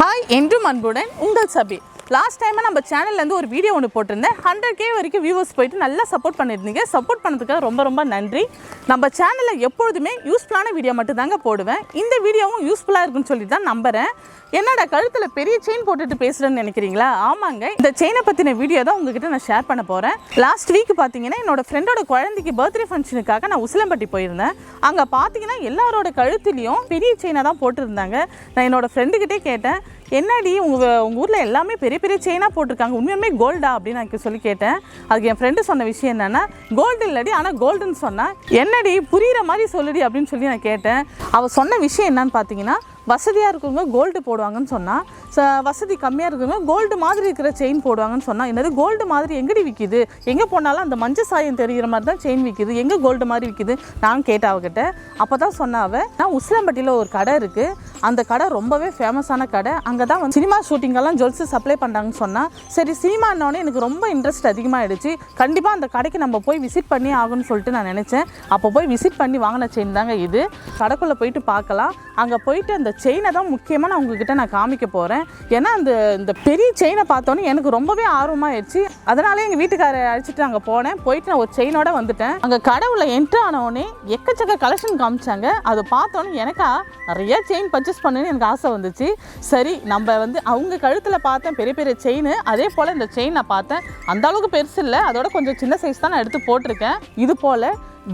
Hi என்றும் அன்புடன் உங்கள் சபி. லாஸ்ட் டைமாக நம்ம சேனல்லேருந்து ஒரு வீடியோ ஒன்று போட்டிருந்தேன். ஹண்ட்ரட் கே வரைக்கும் வியூவர்ஸ் போயிட்டு நல்லா சப்போர்ட் பண்ணியிருந்தீங்க. சப்போர்ட் பண்ணதுக்காக ரொம்ப ரொம்ப நன்றி. நம்ம சேனலில் எப்பொழுதுமே யூஸ்ஃபுல்லான வீடியோ மட்டும் தாங்க போடுவேன். இந்த வீடியோவும் யூஸ்ஃபுல்லாக இருக்குன்னு சொல்லி தான் நம்புகிறேன் என்னோட கழுத்தில் பெரிய செயின் போட்டுட்டு பேசுகிறேன்னு நினைக்கிறீங்களா? ஆமாங்க. இந்த செயினை பற்றின வீடியோ தான் உங்ககிட்ட நான் ஷேர் பண்ண போகிறேன் லாஸ்ட் வீக் பார்த்தீங்கன்னா என்னோட ஃப்ரெண்டோட குழந்தைக்கு பர்த்டே ஃபங்க்ஷனுக்காக நான் உசிலம்பட்டி போயிருந்தேன். அங்கே பார்த்தீங்கன்னா எல்லாரோட கழுத்துலேயும் பெரிய செயினை தான் போட்டிருந்தாங்க. நான் என்னோட ஃப்ரெண்டுக்கிட்டே கேட்டேன் என்னடி உங்கள் உங்கள் ஊரில் எல்லாமே பெரிய பெரிய செயினாக போட்டிருக்காங்க. உண்மையுமே கோல்டா அப்படின்னு நான் சொல்லி கேட்டேன். அதுக்கு என் ஃப்ரெண்டு சொன்ன விஷயம் என்னென்னா கோல்டு இல்லடி ஆனால் கோல்டுன்னு சொன்னால் என்னடி புரிகிற மாதிரி சொல்லுடி அப்படின்னு சொல்லி நான் கேட்டேன். அவள் சொன்ன விஷயம் என்னன்னு பார்த்தீங்கன்னா வசதியாக இருக்கவங்க கோல்டு போடுவாங்கன்னு சொன்னால் ச வசதி கம்மியாக இருக்கவங்க கோல்டு மாதிரி இருக்கிற செயின் போடுவாங்கன்னு சொன்னால் என்னது கோல்டு மாதிரி எங்கடி விற்கிது எங்கே போனாலும் அந்த மஞ்சள் சாயம் தெரிகிற மாதிரி தான் செயின் விற்கிது எங்கே கோல்டு மாதிரி விற்கிது நான் கேட்டேன் அவகிட்ட. அப்போ தான் சொன்னாவ நான் உசிலம்பட்டியில் ஒரு கடை இருக்குது அந்த கடை ரொம்பவே ஃபேமஸான கடை. அங்கே தான் வந்து சினிமா ஷூட்டிங்கெல்லாம் ஜுவல்ஸு சப்ளை பண்ணுறாங்கன்னு சொன்னால் சரி சினிமான்னொடனே எனக்கு ரொம்ப இன்ட்ரெஸ்ட் அதிகமாகிடுச்சு கண்டிப்பாக அந்த கடைக்கு நம்ம போய் விசிட் பண்ணி ஆகும்னு சொல்லிட்டு நான் நினச்சேன். அப்போ போய் விசிட் பண்ணி வாங்கின செயின் தாங்க இது. கடைக்குள்ளே போயிட்டு பார்க்கலாம். அங்கே போயிட்டு அந்த செயினை தான் முக்கியமாக நான் உங்ககிட்ட நான் காமிக்க போகிறேன் ஏன்னா அந்த இந்த பெரிய செயினை பார்த்தோன்னே எனக்கு ரொம்பவே ஆர்வமாகிடுச்சு அதனாலே எங்கள் வீட்டுக்காரரை அழைச்சிட்டு அங்கே போனேன். போயிட்டு நான் ஒரு செயினோட வந்துட்டேன். அங்கே கடவுளை என்ட்ரு ஆனவுடனே எக்கச்சக்க கலெக்ஷன் காமிச்சாங்க. அதை பார்த்தோன்னே எனக்கா நிறைய செயின் பர்ச்சேஸ் பண்ணுன்னு எனக்கு ஆசை வந்துச்சு. சரி நம்ம வந்து அவங்க கழுத்தில் பார்த்தேன் பெரிய பெரிய செயின் அதே போல் இந்த செயின் நான் பார்த்தேன். அந்த அளவுக்கு பெருசு இல்லை. அதோட கொஞ்சம் சின்ன சைஸ் தான் நான் எடுத்து போட்டிருக்கேன். இது போல்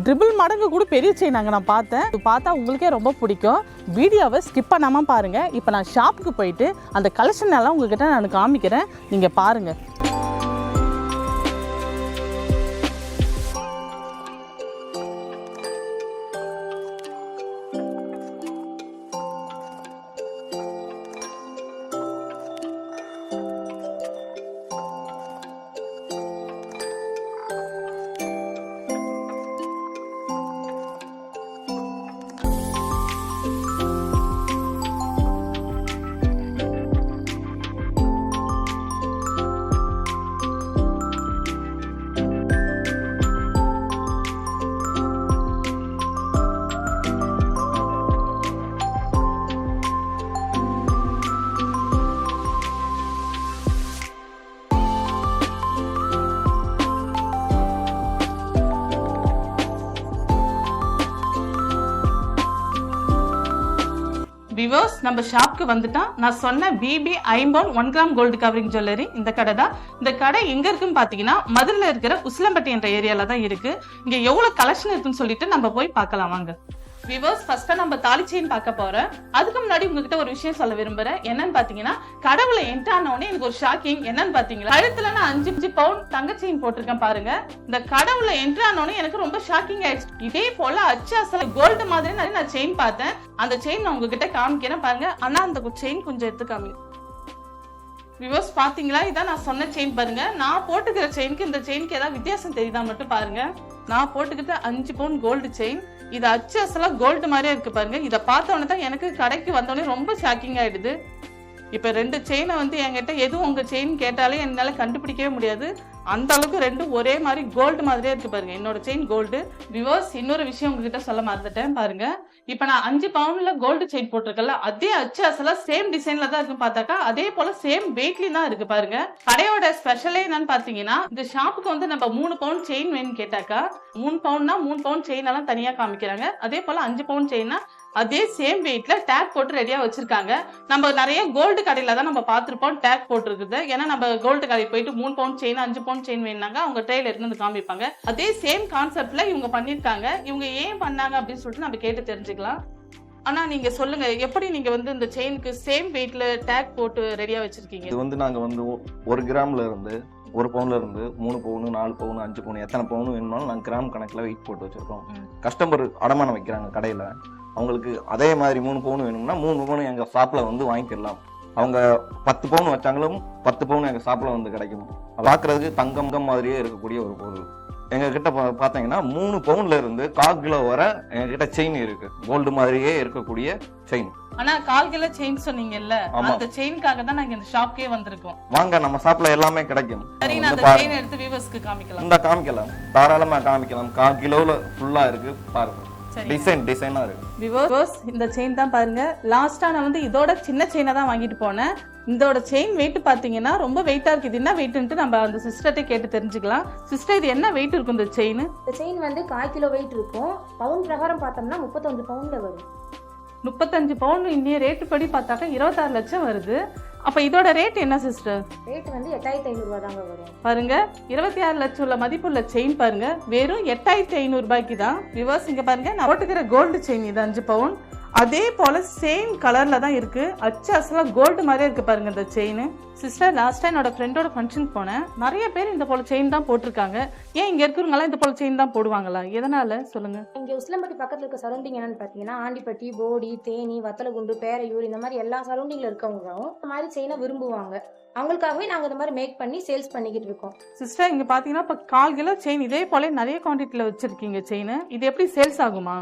ட்ரிபிள் மடங்கு கூட பெரிய செயின் அங்கே நான் பார்த்தேன். இது பார்த்தா உங்களுக்கே ரொம்ப பிடிக்கும். வீடியோவை ஸ்கிப் பண்ணாமல் பாருங்கள் இப்போ நான் ஷாப்புக்கு போயிட்டு அந்த கலெக்ஷன் எல்லாம் உங்ககிட்ட நான் காமிக்கிறேன். நீங்கள் பாருங்கள் நம்ம ஷாப்க்கு வந்துட்டோம் நான் சொன்ன பிபி ஐம்பவுன் one gram gold covering jewellery இந்த கடை தான். இந்த கடை எங்க இருக்குன்னு பாத்தீங்கன்னா மதுரையில் இருக்கிற உசிலம்பட்டி என்ற ஏரியால தான் இருக்கு. இங்க எவ்வளவு கலெக்ஷன் இருக்குன்னு சொல்லிட்டு நம்ம போய் பார்க்கலாம் வாங்க. விவர்ஸ் ஃபர்ஸ்டா நம்ம தாலி செயின் பார்க்க போறோம் அதுக்கு முன்னாடி உங்ககிட்ட ஒரு விஷயம் சொல்ல விரும்புறேன். என்னன்னு பாத்தீங்கன்னா கடவுளை உடனே எனக்கு ஒரு ஷாக்கிங் என்னன்னு பாத்தீங்களா? கழுத்துல நான் அஞ்சு அஞ்சு பவுன் தங்க செயின் போட்டிருக்கேன் பாருங்க. இந்த கடவுளை என்ட்ரானோடனே எனக்கு ரொம்ப ஷாக்கிங் ஆயிடுச்சு. இதே போல அச்சு அசல் கோல்டு மாதிரி நான் நான் செயின் பார்த்தேன். அந்த செயின் நான் உங்ககிட்ட காமிக்கிறேன் பாருங்க. ஆனா அந்த செயின் கொஞ்சம் எடுத்து காமி விவர்ஸ் பாத்தீங்களா? இதான் நான் சொன்ன செயின் பாருங்க. நான் போட்டுக்கிற செயினுக்கு இந்த செயினுக்கு ஏதாவது வித்தியாசம் தெரியுதா மட்டும் பாருங்க. நான் போட்டுக்கிட்ட அஞ்சு பவுன் கோல்டு செயின் இது அச்சு அசலா கோல்டு மாதிரியே இருக்கு பாருங்க. இதை பார்த்தோன்னே தான் எனக்கு கடைக்கு வந்தோடனே ரொம்ப ஷாக்கிங் ஆயிடுது. இப்போ ரெண்டு செயினை வந்து என்கிட்ட எதுவும் உங்க செயின் கேட்டாலே என்னால கண்டுபிடிக்கவே முடியாது. அந்த அளவுக்கு ரெண்டும் ஒரே மாதிரி கோல்டு மாதிரியே இருக்கு பாருங்க. என்னோட செயின் கோல்டு விவர்ஸ் இன்னொரு விஷயம் உங்ககிட்ட சொல்ல மறந்துட்டேன் பாருங்க. இப்போ நான் அஞ்சு பவுன்ல கோல்டு செயின் போட்டிருக்கல அதே அச்சு அசலா சேம் டிசைன்ல தான் இருக்கு பார்த்தாக்கா அதே போல சேம் வெயிட்லயும் தான் இருக்கு பாருங்க. கடையோட ஸ்பெஷலே என்னன்னு பாத்தீங்கன்னா இந்த ஷாப்புக்கு வந்து நம்ம மூணு பவுன் செயின் வேணும்னு கேட்டாக்கா மூணு பவுன்னா மூணு பவுன் செயின் எல்லாம் தனியா காமிக்கிறாங்க. அதே போல அஞ்சு பவுன் செயின்னா அதே சேம் வெயிட்ல டேக் போட்டு ரெடியா வச்சிருக்காங்க. நம்ம நிறைய கோல்டு கடையில தான் நம்ம பார்த்திருப்போம் டேக் போட்டிருக்குது. ஏன்னா நம்ம கோல்டு கடைக்கு போயிட்டு மூணு பவுன் செயின் அஞ்சு பவுன் செயின் வேணாங்க அவங்க ட்ரெயில இருந்து வந்து காமிப்பாங்க. அதே சேம் கான்செப்ட்ல இவங்க பண்ணிருக்காங்க இவங்க ஏன் பண்ணாங்க அப்படின்னு சொல்லிட்டு நம்ம கேட்டு தெரிஞ்சுக்கலாம். ஆனா நீங்க சொல்லுங்க எப்படி நீங்க வந்து இந்த செயினுக்கு சேம் வெயிட்ல டேக் போட்டு ரெடியா வச்சிருக்கீங்க? இது வந்து நாங்க வந்து ஒரு கிராம்ல இருந்து ஒரு பவுன்ல இருந்து மூணு பவுனு நாலு பவுனு அஞ்சு பவுன் எத்தனை பவுன் வேணுமாலும் நாங்க கிராம் கணக்குல வெயிட் போட்டு வச்சிருக்கோம். கஸ்டமர் அடமானம் வைக்கிறாங்க கடையில. அவங்களுக்கு அதே மாதிரி மூணு பவுன் வேணும்னா மூணு பவுன் எங்க ஷாப்ல வந்து வாங்கிக்கலாம் அவங்க பத்து பவுன் வச்சாங்களும் பத்து பவுன் எங்க ஷாப்ல வந்து கிடைக்கும். பார்க்கிறதுக்கு தங்கம் மாதிரியே இருக்கக்கூடிய ஒரு பொருள். எங்க கிட்ட பா- பாத்தீங்கன்னா மூணு பவுன்ல இருந்து கால் கிலோ வரை எங்க கிட்ட செயின் இருக்கு. கோல்டு மாதிரியே இருக்கக்கூடிய செயின் ஆனா கால் கிலோ செயின் சொன்னீங்கல்ல. அந்த செயினுக்காக தான் நாங்க இந்த ஷாப்க்கே வந்திருக்கோம். வாங்க நம்ம ஷாப்ல எல்லாமே கிடைக்கும். சரி நான் அந்த. செயின் எடுத்து வியூவர்ஸ்க்கு காமிக்கலாம். இந்த காமிக்கலாம். தாராளமா காமிக்கலாம். கால் கிலோல ஃபுல்லா இருக்கு பாருங்க. டிசைன் டிசைனா இருக்கு விவோஸ் இந்த செயின் தான் பாருங்க. லாஸ்டா நான் வந்து இதோட சின்ன செயினை தான் வாங்கிட்டு போனேன். இதோட செயின் வெயிட் பாத்தீங்கன்னா ரொம்ப வெயிட்டா இருக்கு. இது என்ன வெயிட்ன்ட்டு நம்ம அந்த சிஸ்டர்ட்டே கேட்டு தெரிஞ்சுக்கலாம். சிஸ்டர் இது என்ன வெயிட் இருக்கும் இந்த செயின் இந்த செயின் வந்து கால் கிலோ வெயிட் இருக்கும். பவுன் பிரகாரம் பார்த்தோம்னா முப்பத்தஞ்சு பவுன்ல வரும். முப்பத்தஞ்சு பவுன் இன்னைய ரேட்டு படி பார்த்தாக்கா இருபத்தாறு லட்சம் வருது. அப்ப இதோட ரேட் என்ன சிஸ்டர் ரேட் வந்து எட்டாயிரத்தி ஐநூறுரூவா தாங்க வரும். பாருங்க இருபத்தி ஆறு லட்சம் உள்ள மதிப்புள்ள செயின் பாருங்க வெறும் எட்டாயிரத்தி ஐநூறு ரூபாய்க்கு தான். விவர்ஸ் இங்க பாருங்க நான் போட்டுக்கிற கோல்டு செயின் இது அஞ்சு பவுன் அதே போல சேம் கலர்ல தான் இருக்கு. அச்சு அசலா கோல்டு மாதிரியே இருக்கு பாருங்க இந்த செயின் சிஸ்டர் லாஸ்டா என்னோட ஃப்ரெண்டோட ஃபங்க்ஷன் போனேன். நிறைய பேர் இந்த போல செயின் தான் போட்டிருக்காங்க. ஏன் இங்க இருக்கிறவங்க எல்லாம் இந்த போல செயின் தான் போடுவாங்களா? எதனால? சொல்லுங்க. இங்க உசிலம்பட்டி பக்கத்துல இருக்க சரௌண்டிங் என்னன்னு பாத்தீங்கன்னா ஆண்டிப்பட்டி போடி தேனி வத்தலகுண்டு பேரையூர் இந்த மாதிரி எல்லா சரௌண்டிங்ல இருக்கவங்களும் இந்த மாதிரி செயினை விரும்புவாங்க. அவங்களுக்காகவே நாங்க இந்த மாதிரி மேக் பண்ணி சேல்ஸ் பண்ணிக்கிட்டு இருக்கோம். சிஸ்டர் இங்க பாத்தீங்கன்னா இப்ப கால் கிலோ செயின் இதே போல நிறைய குவான்டிட்டில வச்சிருக்கீங்க செயின் இது எப்படி சேல்ஸ் ஆகுமா?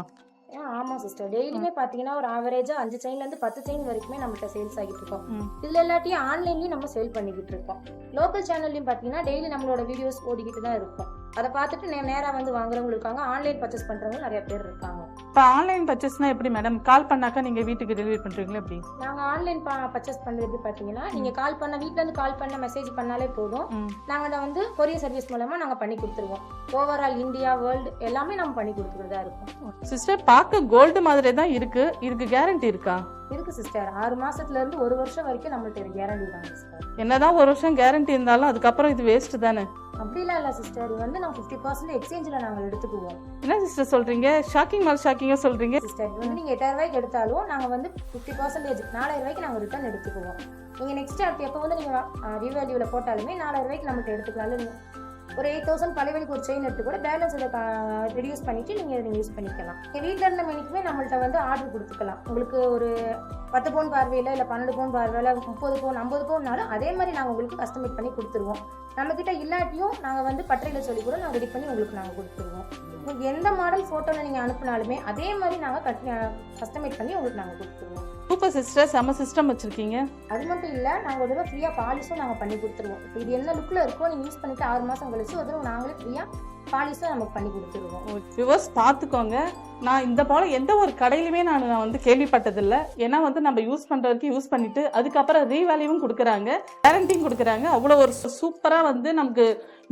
ஆ, ஆமா சிஸ்டர் டெய்லியுமே பாத்தீங்கன்னா ஒரு ஆவரேஜா அஞ்சு செயின்ல இருந்து பத்து செயின் வரைக்குமே நம்மகிட்ட சேல்ஸ் ஆகிட்டு இருக்கோம். இதுல எல்லாத்தையும் ஆன்லைன்லயும் நம்ம சேல் பண்ணிக்கிட்டு இருக்கோம். லோக்கல் சேனல்லையும் பாத்தீங்கன்னா டெய்லி நம்மளோட வீடியோஸ் ஓடிக்கிட்டு தான் இருக்கும். அதை பார்த்துட்டு நே- நேரா வந்து வாங்குறவங்க இருக்காங்க. ஆன்லைன் பர்ச்சேஸ் பண்றவங்க நிறைய பேர் இருக்காங்க. இப்போ ஆன்லைன் பர்ச்சேஸ்னா எப்படி மேடம் கால் பண்ணாக்கா நீங்க வீட்டுக்கு டெலிவரி பண்றீங்களா எப்படி? நாங்க ஆன்லைன் பர்ச்சேஸ் பண்றது பாத்தீங்கன்னா நீங்க கால் பண்ண வீட்ல இருந்து கால் பண்ண மெசேஜ் பண்ணாலே போதும். ம். நாங்க அதை வந்து கொரியர் சர்வீஸ் மூலமா நாங்க பண்ணி கொடுத்துருவோம். ஓவரால் இந்தியா வேர்ல்டு எல்லாமே நம்ம பண்ணி கொடுத்துறதா இருக்கும். சிஸ்டர் பார்க்க கோல்டு மாதிரி தான் இருக்கு. இதுக்கு கேரண்டி இருக்கா? இருக்கு சிஸ்டர் ஆறு மாசத்துல இருந்து ஒரு வருஷம் வரைக்கும் நம்மள்ட்ட கேரண்டி தான் சிஸ்டர் என்னதான் ஒரு வருஷம் கேரண்டி இருந்தாலும் அதுக்கப்புறம் இது வேஸ்ட் தானே? அப்படிலாம் இல்ல சிஸ்டர் இது வந்து நாங்க ஃபிஃப்டி பர்சன்ட் எக்ஸ்சேஞ்சில் நாங்கள் எடுத்துக்குவோம். என்ன சிஸ்டர் சொல்றீங்க? ஷாக்கிங் மேல் ஷாக்கிங்கா சொல்றீங்க? சிஸ்டர் இது வந்து நீங்க எட்டாயிரம் ரூபாய்க்கு எடுத்தாலும் நாங்க வந்து ஃபிஃப்டி பர்சன்டேஜ் நாலாயிரம் ரூபாய்க்கு நாங்க ரிட்டர்ன் எடுத்துக்குவோம். நீங்க நெக்ஸ்ட் அடுத்து எப்போ வந்து நீங்க ரீவேல்யூவில் போட்டாலுமே நாலாயிரம் ரூபாய்க்கு நம்மள்ட்ட எடுத்துக்கலாம் ஒரு எயிட் தௌசண்ட் பழையவழிக்கு ஒரு செயின் எடுத்து கூட பேலன்ஸ் இதை ரெடியூஸ் பண்ணிட்டு நீங்கள் இதை யூஸ் பண்ணிக்கலாம். நீங்க வீட்டில் இருந்த மணிக்குமே நம்மள்ட்ட வந்து ஆர்டர் கொடுத்துக்கலாம். உங்களுக்கு ஒரு பத்து பவுன் பார்வையில் இல்லை பன்னெண்டு பவுன் பார்வையில் முப்பது பவுன் ஐம்பது பவுன்னாலும் அதே மாதிரி நாங்கள் உங்களுக்கு கஸ்டமைட் பண்ணி கொடுத்துருவோம். நம்மக்கிட்ட இல்லாட்டியும் நாங்கள் வந்து பட்டறையில் சொல்லி கூட நாங்கள் ரெடி பண்ணி உங்களுக்கு நாங்கள் கொடுத்துருவோம். உங்களுக்கு எந்த மாடல் ஃபோட்டோவில் நீங்கள் அனுப்புனாலுமே அதே மாதிரி நாங்கள் கட் கஸ்டமைட் பண்ணி உங்களுக்கு நாங்கள் கொடுத்துருவோம். சூப்பர் சிஸ்டர் செம்ம சிஸ்டம் வச்சிருக்கீங்க. அது மட்டும் இல்லை நாங்கள் ஒரு தடவை ஃப்ரீயாக பாலிஷும் நாங்கள் பண்ணி கொடுத்துருவோம். இப்போ இது என்ன லுக்கில் இருக்கோ நீங்கள் யூஸ் பண்ணிட்டு ஆறு மாதம் கழிச்சு ஒரு தடவை நாங்களே ஃப்ரீயாக பாலிஷும் நமக்கு பண்ணி கொடுத்துருவோம். விவர்ஸ் பார்த்துக்கோங்க நான் இந்த போல எந்த ஒரு கடையிலுமே நான் நான் வந்து கேள்விப்பட்டதில்லை. ஏன்னா வந்து நம்ம யூஸ் பண்ற வரைக்கும் யூஸ் பண்ணிட்டு அதுக்கப்புறம் ரீவேல்யூவும் கொடுக்குறாங்க கேரண்டியும் கொடுக்குறாங்க. அவ்வளோ ஒரு சூப்பராக வந்து நமக்கு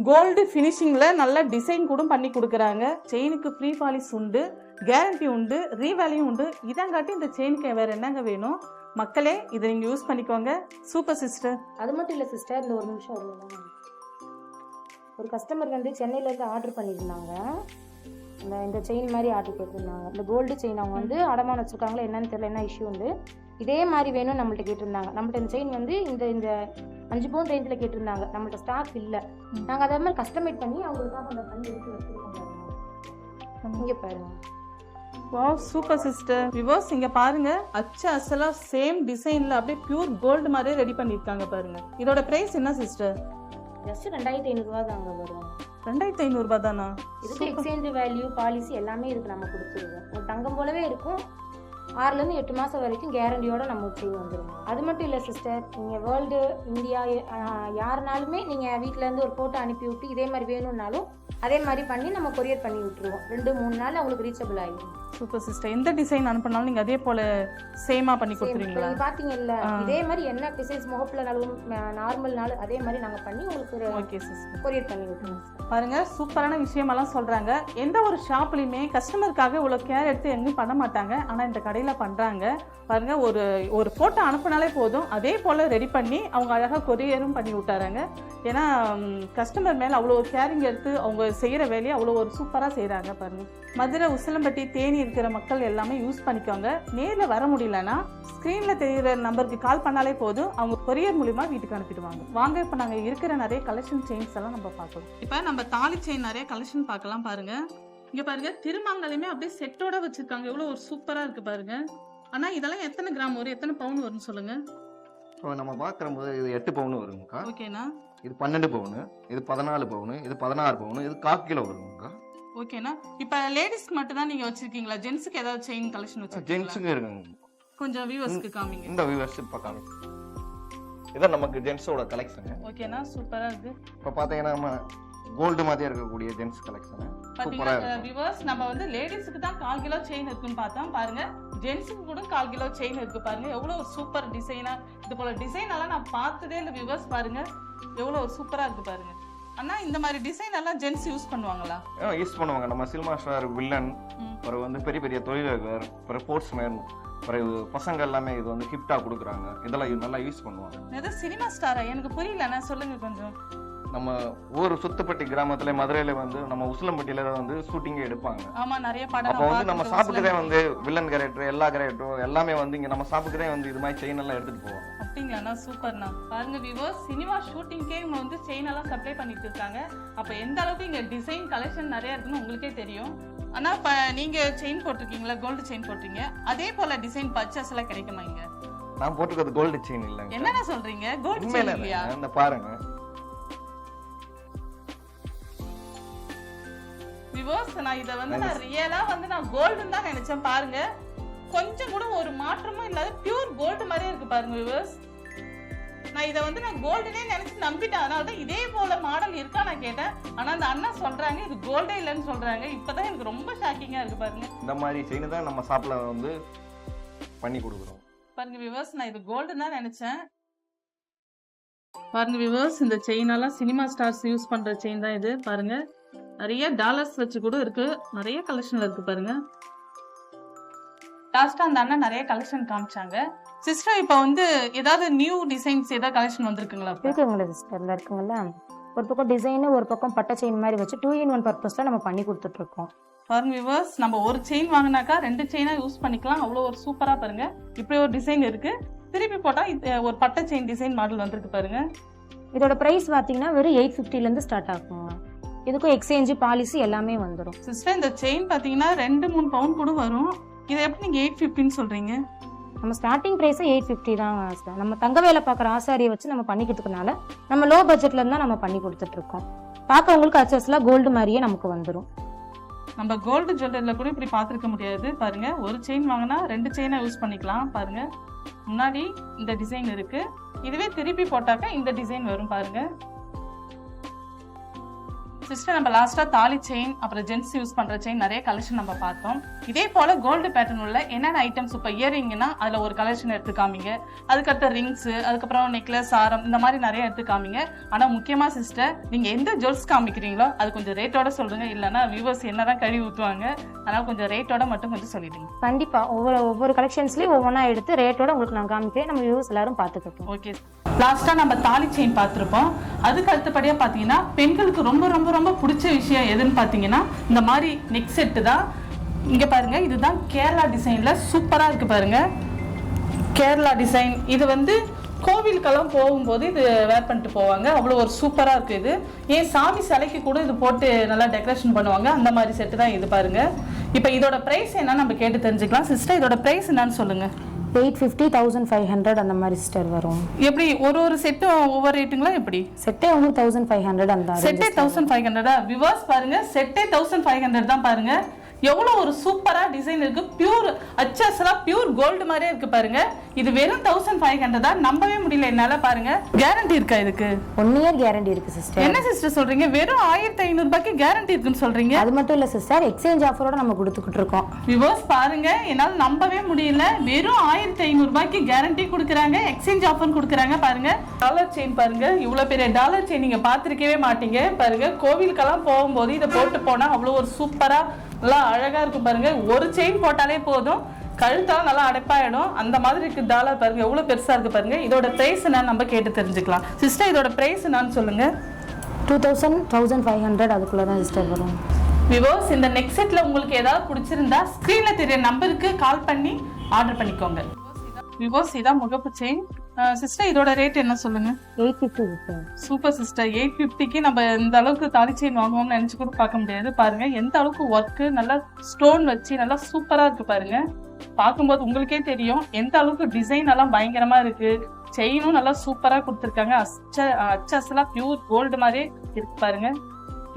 கோல்டு ஃபினிஷிங்கில் நல்ல டிசைன் கூட பண்ணி கொடுக்குறாங்க. செயினுக்கு ஃப்ரீ பாலிஸ் உண்டு. கேரண்டி உண்டு ரீவேல்யூ உண்டு. இதங்காட்டி இந்த செயினுக்கு வேற என்னங்க வேணும்? மக்களே இதை நீங்கள் யூஸ் பண்ணிக்கோங்க. சூப்பர் சிஸ்டர் அது மட்டும் இல்லை சிஸ்டர் இந்த ஒரு நிமிஷம் நிமிஷம். ஒரு கஸ்டமர் வந்து சென்னையிலேருந்து ஆர்டர் பண்ணியிருந்தாங்க. இந்த இந்த செயின் மாதிரி ஆர்டர் கேட்டிருந்தாங்க. இந்த கோல்டு செயின் அவங்க வந்து அடமானம் வச்சுருக்காங்களா என்னன்னு தெரியல என்ன இஷ்யூ உண்டு. இதே மாதிரி வேணும்னு நம்மள்ட்ட கேட்டிருந்தாங்க. நம்மள்ட்ட இந்த செயின் வந்து இந்த இந்த அஞ்சு பவுன் ரேஞ்சில் கேட்டிருந்தாங்க. நம்மள்ட்ட ஸ்டாக் இல்லை. நாங்கள் அதே மாதிரி கஸ்டமைட் பண்ணி அவங்களுக்காக அந்த பண்ணி எடுத்து வச்சுருக்கோம். இங்கே பாருங்க. வா சூப்பர் சிஸ்டர் விவோஸ் இங்க பாருங்க. அச்சு அசலா சேம் டிசைன்ல அப்படியே பியூர் கோல்டு மாதிரியே ரெடி பண்ணிருக்காங்க பாருங்க. இதோட பிரைஸ் என்ன சிஸ்டர் ஜஸ்ட் ரெண்டாயிரத்தி ஐநூறுரூவா தாங்க வரும். ரெண்டாயிரத்தி ஐநூறுபா தானா? இதுக்கு எக்ஸ்சேஞ்ச் வேல்யூ பாலிசி எல்லாமே இதுக்கு நம்ம கொடுத்துருவோம். ஒரு தங்கம் போலவே இருக்கும். ஆறுலேருந்து எட்டு மாதம் வரைக்கும் கேரண்டியோட நம்ம செயின் வந்துடும் அது மட்டும் இல்லை சிஸ்டர் நீங்கள் வேர்ல்டு இந்தியா யாருனாலுமே நீங்கள் வீட்டிலேருந்து ஒரு ஃபோட்டோ அனுப்பி விட்டு இதே மாதிரி வேணும்னாலும் அதே மாதிரி பண்ணி நம்ம கொரியர் பண்ணி விட்டுருவோம். ரெண்டு மூணு நாள் அவங்களுக்கு ரீச்சபிள் ஆகிடும் சூப்பர் சிஸ்டர் எந்த டிசைன் அனுப்பினாலும் நீங்க அதே போல சேமா பண்ணி கொடுத்துருவீங்களா? நீங்கள் பார்த்தீங்கல்ல ஆ. இதே மாதிரி என்ன டிசைன்ஸ் முகப்புலனாலும் நார்மல்னாலும் அதே மாதிரி நாங்கள் பண்ணி உங்களுக்கு ஓகே சிஸ்டர் கொரியர் பண்ணி விட்டுருவோம் பாருங்க சூப்பரான விஷயமெல்லாம் சொல்றாங்க. எந்த ஒரு ஷாப்லயுமே கஸ்டமருக்காக இவ்வளவு கேர் எடுத்து எங்கேயும் பண்ண மாட்டாங்க. ஆனா இந்த கடையில பண்றாங்க. பாருங்க ஒரு ஒரு போட்டோ அனுப்புனாலே போதும். அதே போல ரெடி பண்ணி அவங்க அழகா கொரியரும் பண்ணி விட்டாராங்க. ஏன்னா கஸ்டமர் மேல அவ்வளோ கேரிங் எடுத்து அவங்க செய்யற வேலையை அவ்வளோ ஒரு சூப்பரா செய்றாங்க பாருங்க. மதுரை உசிலம்பட்டி தேனி இருக்கிற மக்கள் எல்லாமே யூஸ் பண்ணிக்கோங்க. நேர்ல வர முடியலன்னா ஸ்க்ரீன்ல தெரியுற நம்பருக்கு கால் பண்ணாலே போதும். அவங்க கொரியர் மூலியமா வீட்டுக்கு அனுப்பிடுவாங்க. வாங்க இப்போ நாங்க இருக்கிற நிறைய கலெக்ஷன் செயின்ஸ் எல்லாம் நம்ம பார்க்கலாம். இப்போ நம்ம தாலி செயின் நிறைய கலெக்ஷன் பார்க்கலாம் பாருங்க. இங்க பாருங்க திருமாங்கலையுமே அப்படியே செட்டோட வச்சிருக்காங்க. எவ்வளவு ஒரு சூப்பரா இருக்கு பாருங்க. ஆனா இதெல்லாம் எத்தனை கிராம் வரும்? எத்தனை பவுன் வரும்னு சொல்லுங்க. இப்போ நம்ம பார்க்குற போது இது எட்டு பவுன் வருங்கக்கா. ஓகேண்ணா இது பன்னெண்டு பவுனு இது பதினாலு பவுனு இது பதினாறு பவுனு இது கால் கிலோ வருங்கக்கா. ஓகேண்ணா? இப்போ லேடிஸ்க்கு மட்டும் தான் நீங்க வச்சிருக்கீங்களா? ஜென்ஸுக்கு ஏதாவது செயின் கலெக்ஷன் வச்சிருக்கீங்களா? ஜென்ஸுங்க இருக்குங்க. கொஞ்சம் வியூவர்ஸ்க்கு காமிங்க. இந்த வியூவர்ஸ் இப்போ காமி இதான் நமக்கு ஜென்ஸோட கலெக்ஷனு ஓகேண்ணா சூப்பரா இருக்கு. இப்போ பார்த்தீங்கன்னா நம்ம கோல்டு மாதிரியே இருக்கக்கூடிய ஜென்ஸ் கலெக்ஷனு பாத்தீங்களா இருக்கும். விவர்ஸ் நம்ம வந்து லேடிஸ்க்கு தான் கால் கிலோ செயின் இருக்குன்னு பார்த்தோம். பாருங்க ஜென்ஸுக்கு கூட கால் கிலோ செயின் இருக்கு பாருங்க. எவ்வளவு ஒரு சூப்பர் டிசைனா இது போல டிசைன் எல்லாம் நான் பார்த்ததே இல்லை விவர்ஸ் பாருங்க. எவ்வளவு ஒரு சூப்பரா இருக்கு பாருங்க. அண்ணா இந்த மாதிரி டிசைன் எல்லாம் ஜென்ஸ் யூஸ் பண்ணுவாங்களா? யூஸ் பண்ணுவாங்க. நம்ம சினிமா ஸ்டார் வில்லன். அப்புறம் வந்து பெரிய பெரிய தொழிலதிபர் அப்புறம் ஸ்போர்ட்ஸ்மேன் அப்புறம் பசங்க எல்லாமே இது வந்து கிஃப்டா கொடுக்குறாங்க. இதெல்லாம் இது நல்லா யூஸ் பண்ணுவாங்க. ஏதோ சினிமா ஸ்டாரா எனக்கு புரியல சொல்லுங்க கொஞ்சம். நம்ம ஊர் சுத்துப்பட்டி கிராமத்துல மதுரையில வந்து நம்ம உசிலம்பட்டியில வந்து ஷூட்டிங்கே எடுப்பாங்க. ஆமா நிறைய படம் அப்போ வந்து நம்ம சில- வந்து வில்லன் கேரக்டர் எல்லா கேரக்டரும் எல்லாமே வந்து இங்க நம்ம சாப்பிட்டுதே வந்து இது மாதிரி செயின் எல்லாம் எடுத்துட்டு போவோம் அப்படிங்களாண்ணா? சூப்பர்ண்ணா. பாருங்க வியூவர்ஸ் சினிமா ஷூட்டிங்க்கே இவங்க வந்து செயின் எல்லாம் சப்ளை பண்ணிட்டு இருக்காங்க. அப்ப எந்த அளவுக்கு இங்க டிசைன் கலெக்ஷன் நிறைய இருக்குன்னு உங்களுக்கே தெரியும். ஆனா இப்ப நீங்க செயின் போட்டிருக்கீங்களா? கோல்டு செயின் போட்டிருக்கீங்க அதே போல டிசைன் பர்ச்சேஸ் எல்லாம் கிடைக்குமா இங்க? நான் போட்டுக்கிறது கோல்டு செயின் இல்லைங்க என்னண்ணா சொல்றீங்க? கோல்டு செயின் இல்லையா? பாருங்க. விவோஸ் நான் இதை வந்து நான் ரியலா வந்து நான் கோல்டுன்னு தான் நினைச்சேன் பாருங்க. கொஞ்சம் கூட ஒரு மாற்றமும் இல்லாத பியூர் கோல்டு மாதிரியே இருக்கு பாருங்க விவோஸ் நான் இதை வந்து நான் கோல்டுனே நினைச்சு நம்பிட்டேன். அதனால தான் இதே போல மாடல் இருக்கா நான் கேட்டேன். ஆனா அந்த அண்ணா சொல்றாங்க இது கோல்டே இல்லைன்னு சொல்றாங்க. இப்பதான் எனக்கு ரொம்ப ஷாக்கிங்கா இருக்கு பாருங்க. இந்த மாதிரி செயின் தான் நம்ம ஷாப்ல வந்து பண்ணி கொடுக்குறோம். பாருங்க விவர்ஸ் நான் இது கோல்டு தான் நினைச்சேன். பாருங்க விவர்ஸ் இந்த செயின் எல்லாம் சினிமா ஸ்டார்ஸ் யூஸ் பண்ற செயின் தான் இது. பாருங்க. நிறைய டாலர்ஸ் வச்சு கூட இருக்கு. நிறைய கலெக்ஷன்ல இருக்கு பாருங்க. லாஸ்டா அந்த அண்ணன் நிறைய கலெக்ஷன் காமிச்சாங்க. சிஸ்டர் இப்போ வந்து ஏதாவது நியூ டிசைன்ஸ் ஏதாவது கலெக்ஷன் வந்திருக்குங்களா? இருக்குங்களா சிஸ்டர் இந்த இருக்குங்களா ஒரு பக்கம் டிசைனு ஒரு பக்கம் பட்டை செயின் மாதிரி வச்சு டூ இன் ஒன் பர்பஸில் நம்ம பண்ணி கொடுத்துட்ருக்கோம் பாருங்க விவர்ஸ் நம்ம ஒரு செயின் வாங்கினாக்கா ரெண்டு செயினா யூஸ் பண்ணிக்கலாம். அவ்வளோ ஒரு சூப்பரா பாருங்க. இப்படி ஒரு டிசைன் இருக்கு. திருப்பி போட்டா இது ஒரு பட்டை செயின் டிசைன் மாடல் வந்திருக்கு பாருங்க. இதோட ப்ரைஸ் பார்த்தீங்கன்னா வெறும் எயிட் ஃபிஃப்டிலேருந்து ஸ்டார்ட் ஆகுங்க. இதுக்கும் எக்ஸ்சேஞ்சு பாலிசி எல்லாமே வந்துடும் சிஸ்டர் இந்த செயின் பாத்தீங்கன்னா ரெண்டு மூணு பவுன் கூட வரும். இதை எப்படி நீங்க எயிட் ஃபிஃப்டின்னு சொல்றீங்க? நம்ம ஸ்டார்டிங் ப்ரைஸே எயிட் ஃபிஃப்டி தான் சார் நம்ம தங்க வேலை பார்க்குற ஆசாரியை வச்சு நம்ம பண்ணிக்கிறதுக்குனால நம்ம லோ பட்ஜெட்ல இருந்தா நம்ம பண்ணி கொடுத்துட்ருக்கோம். பார்க்கவங்களுக்கு அச்சஸ்லாம் கோல்டு மாதிரியே நமக்கு வந்துடும் நம்ம கோல்டு ஜுவல்லரியில் கூட இப்படி பார்த்துருக்க முடியாது. பாருங்க ஒரு செயின் வாங்கினா ரெண்டு செயினை யூஸ் பண்ணிக்கலாம். பாருங்க முன்னாடி இந்த டிசைன் இருக்கு. இதுவே திருப்பி போட்டாக்கா இந்த டிசைன் வரும் பாருங்க. சிஸ்டர் நம்ம லாஸ்டா தாலி செயின் அப்புறம் ஜென்ஸ் யூஸ் பண்ற செயின் நிறைய கலெக்ஷன் நம்ம பார்த்தோம். இதே போல கோல்டு பேட்டர்ன் உள்ள என்னென்ன ஐட்டம்ஸ் இப்போ இயரிங்னா அதுல ஒரு கலெக்ஷன் எடுத்து காமிங்க அதுக்கடுத்த ரிங்ஸ் அதுக்கப்புறம் நெக்லஸ் ஆரம் இந்த மாதிரி நிறைய எடுத்து காமிங்க ஆனா முக்கியமா சிஸ்டர் நீங்க எந்த ஜுவல்ஸ் காமிக்கிறீங்களோ அது கொஞ்சம் ரேட்டோட சொல்லுங்க. இல்லைன்னா வியூவர்ஸ் என்னதான் கழுவி ஊற்றுவாங்க அதனால கொஞ்சம் ரேட்டோட மட்டும் கொஞ்சம் சொல்லிடுங்க. கண்டிப்பா. ஒவ்வொரு ஒவ்வொரு கலெக்ஷன்ஸ்லயும் ஒவ்வொன்றா எடுத்து ரேட்டோட உங்களுக்கு நான் காமிக்கிறேன். நம்ம வியூஸ் எல்லாரும் பார்த்துக்கிட்டோம் ஓகே லாஸ்ட்டாக நம்ம தாலி செயின் பார்த்துருப்போம். அதுக்கு அடுத்தபடியாக பார்த்தீங்கன்னா பெண்களுக்கு ரொம்ப ரொம்ப ரொம்ப பிடிச்ச விஷயம் எதுன்னு பார்த்தீங்கன்னா இந்த மாதிரி நெக் செட்டு தான். இங்கே பாருங்க இதுதான் கேரளா டிசைனில் சூப்பராக இருக்குது பாருங்க. கேரளா டிசைன் இது வந்து கோவிலுக்கெல்லாம் போகும்போது இது வேர் பண்ணிட்டு போவாங்க. அவ்வளோ ஒரு சூப்பராக இருக்குது இது. ஏன் சாமி சிலைக்கு கூட இது போட்டு நல்லா டெக்கரேஷன் பண்ணுவாங்க. அந்த மாதிரி செட்டு தான் இது பாருங்க. இப்போ இதோட ப்ரைஸ் என்ன நம்ம கேட்டு தெரிஞ்சுக்கலாம். சிஸ்டர் இதோட ப்ரைஸ் என்னன்னு சொல்லுங்கள் eight fifty thousand five hundred அந்த மாதிரி சிஸ்டர் வரும். எப்படி ஒரு ஒரு செட்டும் ஒவ்வொரு ரேட்டுங்களா எப்படி? செட்டே உங்களுக்கு தௌசண்ட் ஃபைவ் ஹண்ட்ரட் அந்த செட்டே தௌசண்ட் ஃபைவ் ஹண்ட்ரடா விவாஸ் பாருங்க செட்டே தௌசண்ட் ஃபைவ் ஹண்ட்ரட் தான் பாருங்க. எவ்வளோ ஒரு சூப்பரா டிசைன் இருக்கு. பியூர் அச்சஸ்லாம் பியூர் கோல்டு மாதிரியே இருக்கு பாருங்க. இது வெறும் தௌசண்ட் ஃபைவ் ஹண்ட்ரட் தான். நம்பவே முடியல என்னால பாருங்க. கேரண்டி இருக்கா இதுக்கு? ஒன் இயர் கேரண்டி இருக்கு சிஸ்டர் என்ன சிஸ்டர் சொல்றீங்க? வெறும் ஆயிரத்தி ஐநூறு ரூபாய்க்கு கேரண்டி இருக்குன்னு சொல்றீங்க? அது மட்டும் இல்ல சிஸ்டர் எக்ஸ்சேஞ்ச் ஆஃபரோட நம்ம கொடுத்துக்கிட்டு இருக்கோம். விவோஸ் பாருங்க. என்னால நம்பவே முடியல. வெறும் ஆயிரத்தி ஐநூறு ரூபாய்க்கு கேரண்டி கொடுக்குறாங்க. எக்ஸ்சேஞ்ச் ஆஃபர் கொடுக்குறாங்க பாருங்க. டாலர் செயின் பாருங்க. இவ்வளவு பெரிய டாலர் செயின் நீங்க பார்த்திருக்கவே மாட்டீங்க. பாருங்க. கோவிலுக்கெல்லாம் போகும்போது இதை போட்டு போனா அவ்வளவு ஒரு சூப்பரா நல்லா அழகா இருக்கும் பாருங்க. ஒரு செயின் போட்டாலே போதும். கழுத்தாலும் நல்லா அடைப்பாயிடும். அந்த மாதிரி இருக்கு டாலர் பாருங்க. எவ்வளவு பெருசா இருக்கு பாருங்க. இதோட பிரைஸ் என்னன்னு நம்ம கேட்டு தெரிஞ்சுக்கலாம். சிஸ்டர் இதோட பிரைஸ் என்னன்னு சொல்லுங்க. Two thousand thousand five hundred அதுக்குள்ள தான் சிஸ்டர் வரும். விவோஸ் இந்த நெக்ஸ்ட் செட்ல உங்களுக்கு ஏதாவது பிடிச்சிருந்தா ஸ்க்ரீன்ல தெரிய நம்பருக்கு கால் பண்ணி ஆர்டர் பண்ணிக்கோங்க. விவோஸ் இதான் முகப்பு செயின் சிஸ்டர் இதோட ரேட் என்ன சொல்லுங்க? Eight fifty sister super sister eight ஃபிஃப்டிக்கு நம்ம இந்த அளவுக்கு தாலி செயின் வாங்குவோம்னு நினைச்சு கூட பார்க்க முடியாது. பாருங்க எந்த அளவுக்கு ஒர்க்கு நல்லா ஸ்டோன் வச்சு நல்லா சூப்பரா இருக்கு பாருங்க. பார்க்கும்போது உங்களுக்கே தெரியும் எந்த அளவுக்கு டிசைன் எல்லாம் பயங்கரமா இருக்கு. செயினும் நல்லா சூப்பரா கொடுத்துருக்காங்க. அச்ச அச்சஸ் எல்லாம் பியூர் கோல்டு மாதிரியே இருக்கு பாருங்க.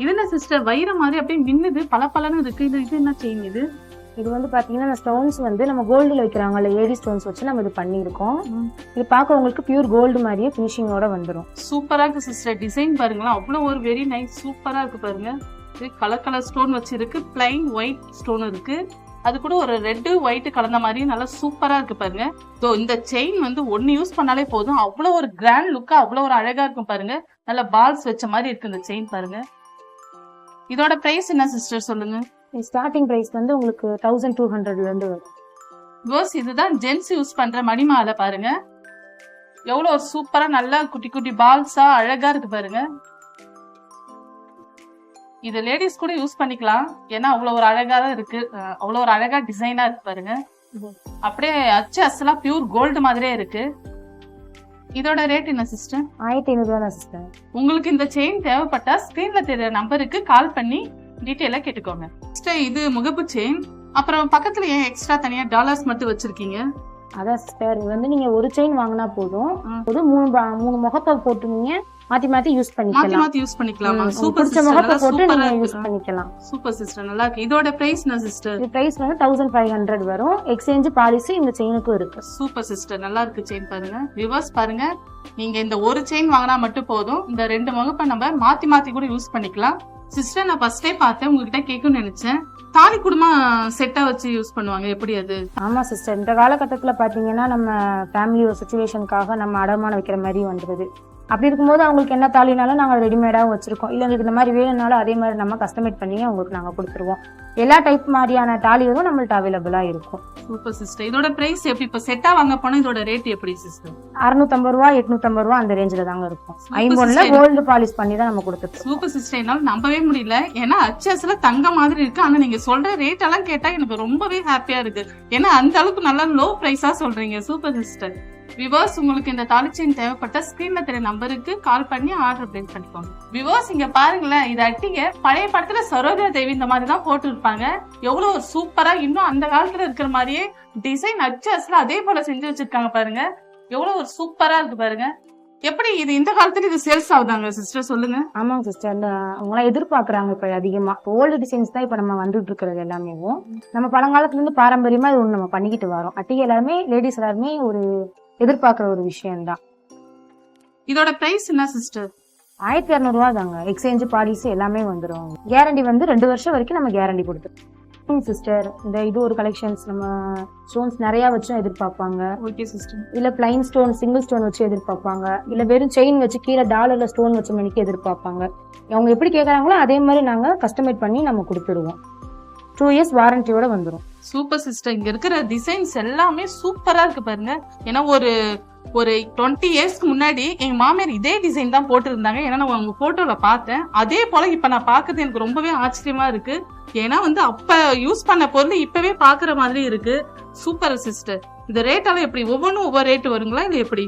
இது என்ன சிஸ்டர் வைரம் மாதிரி அப்படியே மின்னுது பல இருக்கு. இது இது என்ன செயின் இது? இது வந்து பாத்தீங்கன்னா இந்த ஸ்டோன்ஸ் வந்து நம்ம கோல்டில் வைக்கிறாங்கல்ல ஏடி ஸ்டோன்ஸ் வச்சு நம்ம இது பண்ணியிருக்கோம். இது பார்க்க உங்களுக்கு பியூர் கோல்டு மாதிரியே ஃபினிஷிங்கோட வந்துடும் சூப்பரா இருக்கு சிஸ்டர் டிசைன் பாருங்களேன். அவ்வளோ ஒரு வெரி நைஸ் சூப்பரா இருக்கு பாருங்க. கலர் கலர் ஸ்டோன் வச்சிருக்கு. பிளைன் ஒயிட் ஸ்டோன் இருக்கு. அது கூட ஒரு ரெட்டு ஒயிட் கலந்த மாதிரி நல்லா சூப்பரா இருக்கு பாருங்க. ஸோ இந்த செயின் வந்து ஒன்னு யூஸ் பண்ணாலே போதும். அவ்வளோ ஒரு கிராண்ட் லுக்கா அவ்வளோ ஒரு அழகா இருக்கும் பாருங்க. நல்ல பால்ஸ் வச்ச மாதிரி இருக்கு இந்த செயின் பாருங்க. இதோட பிரைஸ் என்ன சிஸ்டர் சொல்லுங்க. ஸ்டார்டிங் ப்ரைஸ் வந்து உங்களுக்கு தௌசண்ட் டூ ஹண்ட்ரட்லேருந்து வரும். கோஸ் இதுதான் ஜென்ஸ் யூஸ் பண்ற மணிமாலை பாருங்க. எவ்வளவு ஒரு சூப்பரா நல்லா குட்டி குட்டி பால்ஸா அழகா இருக்கு பாருங்க. இது லேடிஸ் கூட யூஸ் பண்ணிக்கலாம். ஏன்னா அவ்வளவு ஒரு அழகா தான் இருக்கு. அஹ் அவ்வளவு ஒரு அழகா டிசைனா இருக்கு பாருங்க. அப்படியே அச்சு அசலா பியூர் கோல்டு மாதிரியே இருக்கு. இதோட ரேட் என்ன சிஸ்டர் ஆயிரத்தி தான் சிஸ்டர் உங்களுக்கு இந்த செயின் தேவைப்பட்டா ஸ்கிரீன்ல தெரியற நம்பருக்கு கால் பண்ணி டீட்டெயிலா கேட்டுக்கோங்க. சிஸ்டர் இது முகப்பு செயின் அப்புறம் பக்கத்துல ஏன் எக்ஸ்ட்ரா தனியா டாலர்ஸ் மட்டும் வச்சிருக்கீங்க? அதான் சிஸ்டர் இது வந்து நீங்க ஒரு செயின் வாங்கினா போதும். ஒரு மூணு பா- மூணு முகப்பை போட்டு நீங்க மாத்தி மாத்தி யூஸ் மாத்தி பண்ணிக்கலாம். மாத்தி யூஸ் பண்ணிக்கலாமா? ம், உங்களுக்கு சூப்பர் பிடிச்ச சிஸ்டர் முகப்பை போட்டு நீங்க யூஸ் பண்ணிக்கலாம். சூப்பர் சிஸ்டர் நல்லா இருக்கு. இதோட பிரைஸ் என்ன சிஸ்டர் இது பிரைஸ் வந்து தௌசண்ட் ஃபைவ் ஹண்ட்ரட் வரும். எக்ஸ்சேஞ்ச் பாலிசி இந்த செயினுக்கும் இருக்கு. சூப்பர் சிஸ்டர் நல்லா இருக்கு செயின் பாருங்க. ரிவர்ஸ் பாருங்க நீங்க இந்த ஒரு செயின் வாங்கினா மட்டும் போதும். இந்த ரெண்டு முகப்பை நம்ம மாத்தி மாத்தி கூட யூஸ் பண்ணிக்கலாம். சிஸ்டர் நான் ஃபர்ஸ்டே பார்த்தேன். உங்ககிட்ட கேட்கணும்னு நினைச்சேன். தாலி குடுமா செட்டா வச்சு யூஸ் பண்ணுவாங்க. எப்படி அது? ஆமா சிஸ்டர் இந்த காலகட்டத்துல பாத்தீங்கன்னா நம்ம ஃபேமிலி சுச்சுவேஷனுக்காக நம்ம அடமானம் வைக்கிற மாதிரி வந்துருது. அப்படி இருக்கும்போது அவங்களுக்கு என்ன தாலினாலும் நாங்கள் ரெடிமேடாகவும் வச்சிருக்கோம். இல்லை எங்களுக்கு இந்த மாதிரி வேணும்னாலும் அதே மாதிரி நம்ம கஸ்டமைட் பண்ணி அவங்களுக்கு நாங்கள் கொடுத்துருவோம். எல்லா டைப் மாதிரியான தாலிகளும் நம்மள்ட்ட அவைலபிளாக இருக்கும். சூப்பர் சிஸ்டர் இதோட பிரைஸ் எப்படி? இப்ப செட்டா வாங்க போனா இதோட ரேட் எப்படி சிஸ்டர் அறுநூத்தம்பது ரூபா எட்நூத்தம்பது ரூபா அந்த ரேஞ்சில் தாங்க இருக்கும். ஐம்பொன்ல. கோல்டு பாலிஷ் பண்ணி தான் நம்ம கொடுத்துட்டு சூப்பர் சிஸ்டர் என்னால நம்பவே முடியல. ஏன்னா அச்சஸ்ல தங்க மாதிரி இருக்கு. ஆனா நீங்க சொல்ற ரேட் எல்லாம் கேட்டா எனக்கு ரொம்பவே ஹாப்பியா இருக்கு. ஏன்னா அந்த அளவுக்கு நல்ல லோ பிரைஸா சொல்றீங்க. சூப்பர் சிஸ்டர் விவர்ஸ் உங்களுக்கு இந்த தாலிச்செயின் தேவைப்பட்ட ஸ்கிரீன்ல தெரிய நம்பருக்கு கால் பண்ணி ஆர்டர் பிளேஸ் பண்ணிக்கோங்க. விவர்ஸ் இங்க பாருங்களேன் இதை அட்டிங்க. பழைய படத்துல சரோஜா தேவி இந்த மாதிரி தான் போட்டு இருப்பாங்க எவ்வளவு ஒரு சூப்பரா இன்னும் அந்த காலத்துல இருக்கிற மாதிரியே டிசைன் அச்சஸ்ல அதே போல செஞ்சு வச்சிருக்காங்க பாருங்க. எவ்வளவு ஒரு சூப்பரா இருக்கு பாருங்க. எப்படி இது இந்த காலத்துல இது சேல்ஸ் ஆகுதாங்க சிஸ்டர் சொல்லுங்க. ஆமாங்க சிஸ்டர் இந்த அவங்களாம் எதிர்பார்க்குறாங்க இப்போ அதிகமாக ஓல்டு டிசைன்ஸ் தான் இப்போ நம்ம வந்துட்டு இருக்கிறது எல்லாமே. நம்ம பழங்காலத்துல இருந்து பாரம்பரியமா இது ஒன்று நம்ம பண்ணிக்கிட்டு வரோம். அட்டிகை எல்லாருமே லேடிஸ் எல்லாருமே ஒரு எதிர்பார்க்குற ஒரு விஷயம்தான். இதோட பிரைஸ் என்ன சிஸ்டர் ஆயிரத்தி இரநூறுவா தாங்க எக்ஸ்சேஞ்ச் பாலிசி எல்லாமே வந்துடும் கேரண்டி வந்து ரெண்டு வருஷம் வரைக்கும் நம்ம கேரண்டி கொடுத்துருக்கோம் சிஸ்டர் இந்த இது ஒரு கலெக்ஷன்ஸ் நம்ம ஸ்டோன்ஸ் நிறைய வச்சும் எதிர்பார்ப்பாங்க. ஓகே சிஸ்டர் இல்ல பிளைன் ஸ்டோன் சிங்கிள் ஸ்டோன் வச்சு எதிர்பார்ப்பாங்க. இல்ல வெறும் செயின் வச்சு கீழே டாலர்ல ஸ்டோன் வச்ச மணிக்கு எதிர்பார்ப்பாங்க. அவங்க எப்படி கேக்குறாங்களோ அதே மாதிரி நாங்க கஸ்டமைட் பண்ணி நம்ம கொடுத்துடுவோம். டூ இயர்ஸ் வாரண்டியோட வந்துடும் சூப்பர் சிஸ்டர் இங்க இருக்கிற டிசைன்ஸ் எல்லாமே சூப்பரா இருக்கு பாருங்க. ஏன்னா ஒரு ஒரு டுவெண்ட்டி இயர்ஸ்க்கு முன்னாடி எங்க மாமியார் இதே டிசைன் தான் போட்டிருந்தாங்க. ஏன்னா நான் உங்க போட்டோல பார்த்தேன். அதே போல இப்ப நான் பார்க்கறது எனக்கு ரொம்பவே ஆச்சரியமா இருக்கு. ஏன்னா வந்து அப்ப யூஸ் பண்ண பொருள் இப்பவே பாக்குற மாதிரி இருக்கு. சூப்பர் சிஸ்டர் இந்த ரேட் எல்லாம் எப்படி? ஒவ்வொன்றும் ஒவ்வொரு ரேட் வருங்களா? இல்ல எப்படி?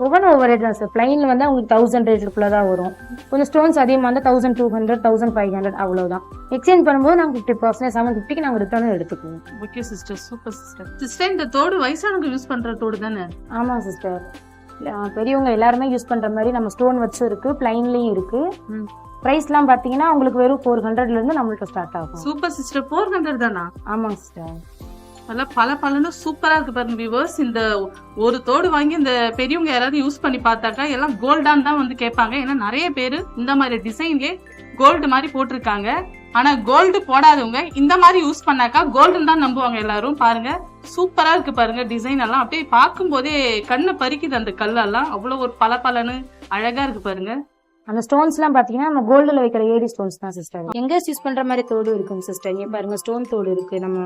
ஒவ்வொன்றும் ஒவ்வொரு ரேட் தான் சார் பிளைன்ல வந்து உங்களுக்கு தௌசண்ட் ரேட்டுக்குள்ள தான் வரும். கொஞ்சம் ஸ்டோன்ஸ் அதிகமாக இருந்தால் thousand two hundred thousand five hundred அவ்வளோதான் எக்ஸ்சேஞ்ச் பண்ணும்போது நாங்கள் ஃபிஃப்டி பர்சன்ட் செவன் ஃபிஃப்டிக்கு நாங்கள் ரிட்டர்னும் எடுத்துக்குவோம் okay sister super sister sister இந்த தோடு வயசானவங்க யூஸ் பண்ற தோடு தானே? ஆமாம் சிஸ்டர் பெரியவங்க எல்லாருமே யூஸ் பண்ணுற மாதிரி நம்ம ஸ்டோன் வச்சும் இருக்கு பிளைன்லேயும் இருக்கு. ம். ப்ரைஸ்லாம் பார்த்தீங்கன்னா உங்களுக்கு வெறும் ஃபோர் ஹண்ட்ரட்லேருந்து நம்மள்ட்ட ஸ்டார்ட் ஆகும். சூப்பர் சிஸ்டர் ஃபோர் ஹண்ட்ரட் தானா? ஆமாங்க சிஸ்டர் நல்லா பல பலன்னு சூப்பரா இருக்கு பாருங்க வியூவர்ஸ் இந்த ஒரு தோடு வாங்கி இந்த பெரியவங்க யாராவது யூஸ் பண்ணி பார்த்தாக்கா எல்லாம் கோல்டான் தான் வந்து கேட்பாங்க. ஏன்னா நிறைய பேர் இந்த மாதிரி டிசைன்லயே கோல்டு மாதிரி போட்டிருக்காங்க. ஆனா கோல்டு போடாதவங்க இந்த மாதிரி யூஸ் பண்ணாக்கா கோல்டுன்னு தான் நம்புவாங்க எல்லாரும். பாருங்க சூப்பரா இருக்கு பாருங்க டிசைன் எல்லாம். அப்படியே பார்க்கும் போதே கண்ணை பறிக்குது அந்த கல்லெல்லாம். அவ்வளவு ஒரு பல பலன்னு அழகா இருக்கு பாருங்க. அந்த ஸ்டோன்ஸ்லாம் பார்த்தீங்கன்னா நம்ம கோல்டில் வைக்கிற ஏடி ஸ்டோன்ஸ் தான் சிஸ்டர் எங்கேஸ் யூஸ் பண்ணுற மாதிரி தோடு இருக்கும் சிஸ்டர் இங்கே பாருங்க ஸ்டோன் தோடு இருக்கு. நம்ம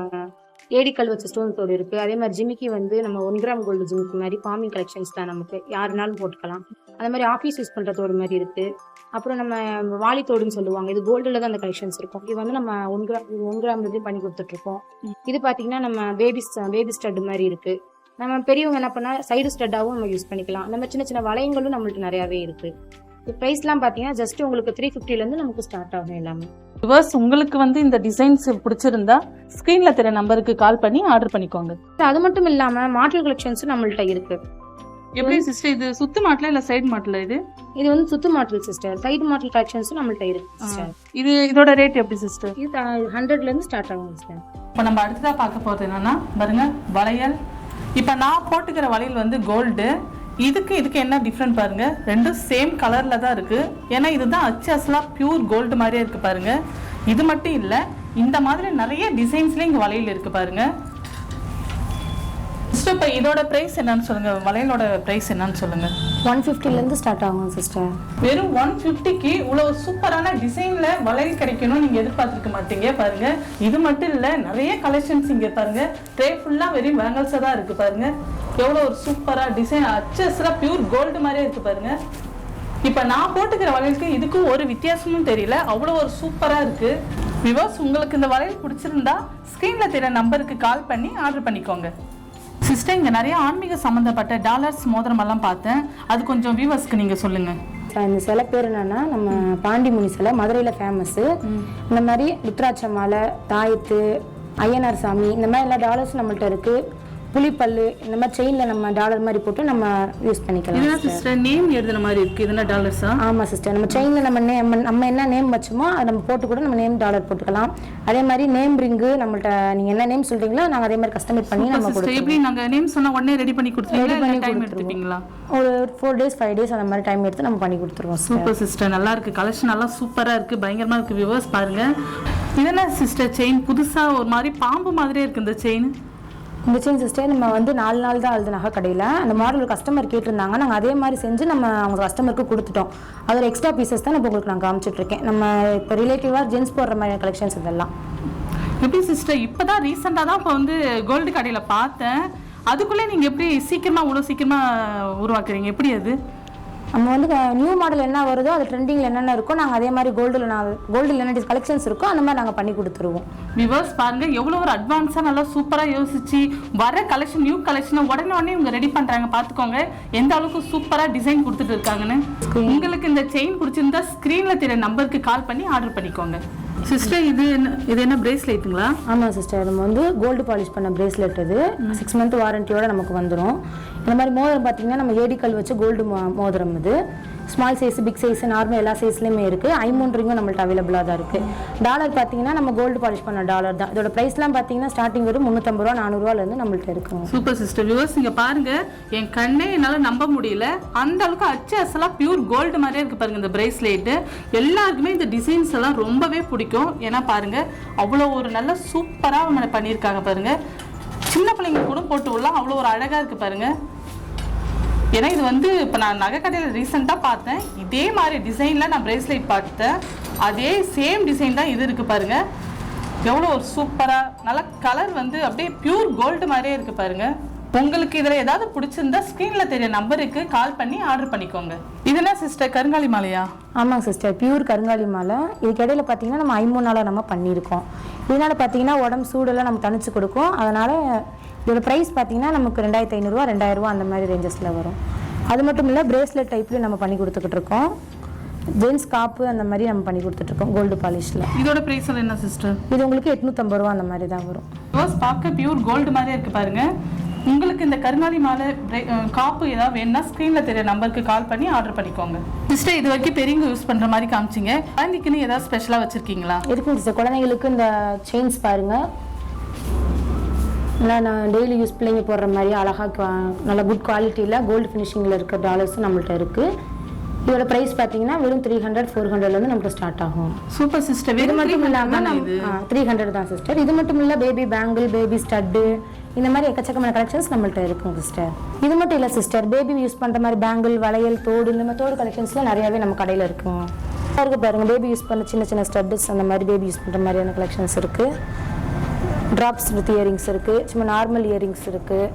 ஏடிக்கல் வச்ச ஸ்டோன் தோடு அதே மாதிரி ஜிமிக்கி வந்து நம்ம ஒன் கிராம் கோல்டு ஜிமிக்கி மாதிரி ஃபார்மிங் கலெக்ஷன்ஸ் தான் நமக்கு. யாருனாலும் போட்டுக்கலாம். அதே மாதிரி ஆஃபீஸ் யூஸ் பண்ணுற தோடு மாதிரி இருக்குது அப்புறம் நம்ம வாலி தோடுன்னு சொல்லுவாங்க. இது கோல்டில் தான் அந்த கலெக்ஷன்ஸ் இருக்கும். இது வந்து நம்ம ஒன் கிராம் ஒன் கிராம் பண்ணி கொடுத்துட்ருக்கோம். இது பார்த்தீங்கன்னா நம்ம பேபி பேபி ஸ்டட் மாதிரி இருக்குது நம்ம பெரியவங்க என்ன பண்ணால் சைடு ஸ்டட்டாகவும் நம்ம யூஸ் பண்ணிக்கலாம். அந்த மாதிரி சின்ன சின்ன வளையங்களும் நம்மள்ட்ட நிறையாவே இருக்குது இருக்கு ப்ரைஸ்லாம் பார்த்தீங்கன்னா ஜஸ்ட் உங்களுக்கு த்ரீ ஃபிஃப்டிலேருந்து நமக்கு ஸ்டார்ட் ஆகும் எல்லாமே. வியூவர்ஸ் உங்களுக்கு வந்து இந்த டிசைன்ஸ் பிடிச்சிருந்தா ஸ்கிரீன்ல தெரிய நம்பருக்கு கால் பண்ணி ஆர்டர் பண்ணிக்கோங்க. அது மட்டும் இல்லாமல் மாடல் கலெக்ஷன்ஸும் நம்மள்ட்ட இருக்கு. எப்படி சிஸ்டர் இது? சுத்து மாட்டல இல்ல சைடு மாட்டல இது? இது வந்து சுத்து மாடல் சிஸ்டர் சைடு மாடல் கலெக்ஷன்ஸும் நம்மள்ட்ட இருக்கு இது இதோட ரேட் எப்படி சிஸ்டர் இது ஹண்ட்ரட்லேருந்து ஸ்டார்ட் ஆகும் சிஸ்டர் இப்போ நம்ம அடுத்ததா பார்க்க போறது என்னன்னா பாருங்க வளையல். இப்போ நான் போட்டுக்கிற வளையல் வந்து கோல்டு இதுக்கு இதுக்கு என்ன டிஃப்ரெண்ட் பாருங்க? ரெண்டும் சேம் கலர்ல தான் இருக்கு. ஏன்னா இதுதான் அச்சு அசலா பியூர் கோல்டு மாதிரியே இருக்கு பாருங்க. இது மட்டும் இல்லை இந்த மாதிரி நிறைய டிசைன்ஸ்லேயும் இங்கே வலையில் இருக்கு பாருங்க. சிஸ்டர் இப்போ இதோட பிரைஸ் என்னன்னு சொல்லுங்க. வளையலோட பிரைஸ் என்னன்னு சொல்லுங்க. ஒன் ஃபிஃப்டிலேருந்து ஸ்டார்ட் ஆகும் சிஸ்டர் வெறும் ஒன் ஃபிஃப்டிக்கு இவ்வளோ சூப்பரான டிசைன்ல வளையல் கிடைக்கணும்னு நீங்க எதிர்பார்த்துருக்க மாட்டீங்க. பாருங்க. இது மட்டும் இல்ல நிறைய கலெக்ஷன்ஸ் இங்க பாருங்க. ட்ரே ஃபுல்லா வெறும் பேங்கிள்ஸா தான் இருக்கு பாருங்க. எவ்வளோ ஒரு சூப்பரா டிசைன் அச்சஸ்ல பியூர் கோல்டு மாதிரியே இருக்கு பாருங்க. இப்போ நான் போட்டுக்கிற வளையலுக்கு இதுக்கும் ஒரு வித்தியாசமும் தெரியல. அவ்வளோ ஒரு சூப்பரா இருக்கு. விவாஸ் உங்களுக்கு இந்த வளையல் பிடிச்சிருந்தா ஸ்க்ரீன்ல தெரிய நம்பருக்கு கால் பண்ணி ஆர்டர் பண்ணிக்கோங்க. சிஸ்டர் இங்க நிறைய ஆன்மீக சம்பந்தப்பட்ட டாலர்ஸ் மோதிரம் எல்லாம் பார்த்தேன். அது கொஞ்சம் வியூவர்ஸ்க்கு நீங்க சொல்லுங்க. இந்த சிலை பேர் என்னன்னா நம்ம பாண்டிமுனி சிலை மதுரையில் ஃபேமஸ்ஸு இந்த மாதிரி ருத்ராட்ச மாலை தாயத்து ஐயனார் சாமி இந்த மாதிரி எல்லா டாலர்ஸும் நம்மள்ட்ட இருக்குது புலிப்பல்லு இந்த மாதிரி செயினில் நம்ம டாலர் மாதிரி போட்டு நம்ம யூஸ் பண்ணிக்கலாம் இதுனா சிஸ்டர் நேம் எழுதுன மாதிரி இருக்கு. இதுனா டாலர்ஸா ஆமாம் சிஸ்டர் நம்ம செயினில் நம்ம நேம் நம்ம என்ன நேம் வச்சோமோ அதை நம்ம போட்டு கூட நம்ம நேம் டாலர் போட்டுக்கலாம். அதே மாதிரி நேம் ரிங்கு நம்மள்ட்ட நீங்கள் என்ன நேம் சொல்கிறீங்களோ நாங்கள் அதே மாதிரி கஸ்டமைட் பண்ணி நம்ம சிஸ்டர் எப்படி நாங்க நேம் சொன்னா உடனே ரெடி பண்ணி கொடுத்துருவீங்களா? பண்ணி டைம் கொடுத்துருவோம். எடுத்துப்பீங்களா? ஒரு ஃபோர் டேஸ் ஃபைவ் டேஸ் அந்த மாதிரி டைம் எடுத்து நம்ம பண்ணி கொடுத்துருவோம் சூப்பர் சிஸ்டர் நல்லா இருக்கு. கலெக்ஷன் நல்லா சூப்பரா இருக்கு. பயங்கரமா இருக்கு வியூவர்ஸ் பாருங்க. இது என்ன சிஸ்டர் செயின் புதுசா ஒரு மாதிரி பாம்பு மாதிரியே இருக்கு இந்த செயின் இந்த செயின் சிஸ்டர் நம்ம வந்து நாலு நாள் தான் ஆகுது நகை கடையில். அந்த மாடல் ஒரு கஸ்டமர் கேட்டிருந்தாங்க. நாங்கள் அதே மாதிரி செஞ்சு நம்ம அவங்க கஸ்டமருக்கு கொடுத்துட்டோம். அதில் எக்ஸ்ட்ரா பீசஸ் தான் இப்போ உங்களுக்கு நான் காமிச்சிட்ருக்கேன் நம்ம இப்போ ரிலேட்டிவாக ஜென்ஸ் போடுற மாதிரி கலெக்ஷன்ஸ் இதெல்லாம். எப்படி சிஸ்டர் இப்போ தான் ரீசெண்டாக தான் இப்போ வந்து கோல்டு கடையில் பார்த்தேன். அதுக்குள்ளே நீங்கள் எப்படி சீக்கிரமாக இவ்வளோ சீக்கிரமாக உருவாக்குறீங்க? எப்படி அது? நம்ம வந்து நியூ மாடல் என்ன வருதோ அது ட்ரெண்டிங்கில் என்னென்ன இருக்கோ நாங்கள் அதே மாதிரி கோல்டில் நான் கோல்டில் என்ன கலெக்ஷன்ஸ் இருக்கோ அந்த மாதிரி நாங்கள் பண்ணி கொடுத்துருவோம். விவர்ஸ் பாருங்க எவ்வளவு ஒரு அட்வான்ஸா நல்லா சூப்பரா யோசிச்சு வர கலெக்ஷன் நியூ கலெக்ஷனை உடனே உடனே இவங்க ரெடி பண்றாங்க. பாத்துக்கோங்க எந்த அளவுக்கு சூப்பரா டிசைன் கொடுத்துட்டு இருக்காங்கன்னு. உங்களுக்கு இந்த செயின் பிடிச்சிருந்தா ஸ்கிரீன்ல தெரிய நம்பருக்கு கால் பண்ணி ஆர்டர் பண்ணிக்கோங்க. சிஸ்டர் இது என்ன இது என்ன பிரேஸ்லெட்டுங்களா ஆமாம் சிஸ்டர் நம்ம வந்து கோல்டு பாலிஷ் பண்ண பிரேஸ்லெட் இது. சிக்ஸ் மந்த் வாரண்டியோட நமக்கு வந்துடும் இந்த மாதிரி மோதிரம் பார்த்தீங்கன்னா நம்ம ஏடிக்கல் வச்சு கோல்டு மோதிரம் இது. Small size big size normal எல்லா சைஸ்லையுமே இருக்குது ஐமூன் ரிங்கும் நம்மள்ட்ட அவைலபிளாக தான் இருக்குது டாலர் பார்த்தீங்கன்னா நம்ம கோல்டு பாலிஷ் பண்ண டாலர் தான். இதோட ப்ரைஸ்லாம் பார்த்தீங்கன்னா ஸ்டார்டிங் வரும் முந்நூற்றம்பது ரூபா நானூறுவாலேருந்து நம்மள்ட்ட இருக்குங்க. சூப்பர் சிஸ்டர் வியூவர்ஸ் நீங்கள் பாருங்க. என் கண்ணே என்னால் நம்ப முடியல. அந்த அளவுக்கு அச்சு அசலா பியூர் கோல்டு மாதிரியே இருக்கு பாருங்க இந்த பிரேஸ்லெட் எல்லாருக்குமே இந்த டிசைன்ஸ் எல்லாம் ரொம்பவே பிடிக்கும். ஏன்னா பாருங்க அவ்வளோ ஒரு நல்ல சூப்பராக பண்ணியிருக்காங்க பாருங்க. சின்ன பிள்ளைங்க கூட போட்டு விடலாம். அவ்வளோ ஒரு அழகாக இருக்குது பாருங்கள் ஏன்னா இது வந்து இப்போ நான் நகை கடையில் ரீசெண்டாக பார்த்தேன். இதே மாதிரி டிசைனில் நான் ப்ரேஸ்லெட் பார்த்தேன். அதே சேம் டிசைன் தான் இது இருக்குது பாருங்கள் எவ்வளோ ஒரு சூப்பராக நல்ல கலர் வந்து அப்படியே பியூர் கோல்டு மாதிரியே இருக்குது பாருங்கள் உங்களுக்கு இதில் ஏதாவது பிடிச்சிருந்தா ஸ்க்ரீனில் தெரிய நம்பருக்கு கால் பண்ணி ஆர்டர் பண்ணிக்கோங்க. இது என்ன சிஸ்டர் கருங்காலி மாலையா? ஆமாங்க சிஸ்டர் பியூர் கருங்காலி மாலை. இதுக்கிடையில் பார்த்தீங்கன்னா நம்ம ஐமூணால் நம்ம பண்ணியிருக்கோம். இதனால் பார்த்தீங்கன்னா உடம்பு சூடெல்லாம் நம்ம தணிச்சு கொடுக்கும். அதனால் இதோட ப்ரைஸ் பார்த்தீங்கன்னா நமக்கு ரெண்டாயிரத்தி ஐநூறுரூவா ரெண்டாயிரரூவா அந்த மாதிரி ரேஞ்சஸில் வரும். அது மட்டும் இல்லை பிரேஸ்லெட் டைப்லேயும் நம்ம பண்ணி கொடுத்துக்கிட்டு இருக்கோம். ஜென்ஸ் காப்பு அந்த மாதிரி நம்ம பண்ணி கொடுத்துட்ருக்கோம் கோல்டு பாலிஷில் இதோட ப்ரைஸ் என்ன சிஸ்டர் இது உங்களுக்கு எட்நூற்றம்பது ரூபா அந்த மாதிரி தான் வரும். ரோஸ் பார்க்க பியூர் கோல்டு மாதிரியே இருக்கு பாருங்க. உங்களுக்கு இந்த கருங்காலி மாலை காப்பு ஏதாவது வேணும்னா ஸ்க்ரீன்ல தெரிய நம்பருக்கு கால் பண்ணி ஆர்டர் பண்ணிக்கோங்க. சிஸ்டர் இது வரைக்கும் பெரியவங்க யூஸ் பண்ற மாதிரி காமிச்சிங்க. குழந்தைக்குன்னு ஏதாவது ஸ்பெஷலா வச்சிருக்கீங்களா? இருக்குங்க சார் குழந்தைங்களுக்கு இந்த செயின்ஸ் பாருங்கள் நல்லா நான் டெய்லி யூஸ் பிள்ளைங்க போடுற மாதிரி அழகாக நல்ல குட் குவாலிட்டியில் கோல்டு ஃபினிஷிங்கில் இருக்க டாலர்ஸும் நம்மள்ட்ட இருக்குது இதோட ப்ரைஸ் பார்த்தீங்கன்னா வெறும் த்ரீ ஹண்ட்ரட் ஃபோர் ஹண்ட்ரட்லேருந்து நமக்கு ஸ்டார்ட் ஆகும். சூப்பர் சிஸ்டர் இது மட்டும் இல்லாமல் த்ரீ ஹண்ட்ரட் தான் சிஸ்டர் இது மட்டும் இல்லை பேபி பேங்கிள் பேபி ஸ்டட்டு இந்த மாதிரி எக்கச்சக்கமான கலெக்ஷன்ஸ் நம்மள்ட்ட இருக்குங்க சிஸ்டர் இது மட்டும் இல்லை சிஸ்டர் பேபி யூஸ் பண்ணுற மாதிரி பேங்கிள் வளையல் தோடு இந்த மாதிரி தோடு கலெக்ஷன்ஸ்லாம் நிறையாவே நம்ம கடையில் இருக்குங்க இருக்கு பாருங்க. பேபி யூஸ் பண்ண சின்ன சின்ன ஸ்டட்ஸ் அந்த மாதிரி பேபி யூஸ் பண்ணுற மாதிரியான கலெக்ஷன்ஸ் இருக்குது ட்ராப்ஸ் வித் இயரிங்ஸ் இருக்குது சும்மா நார்மல் இயரிங்ஸ் இருக்குது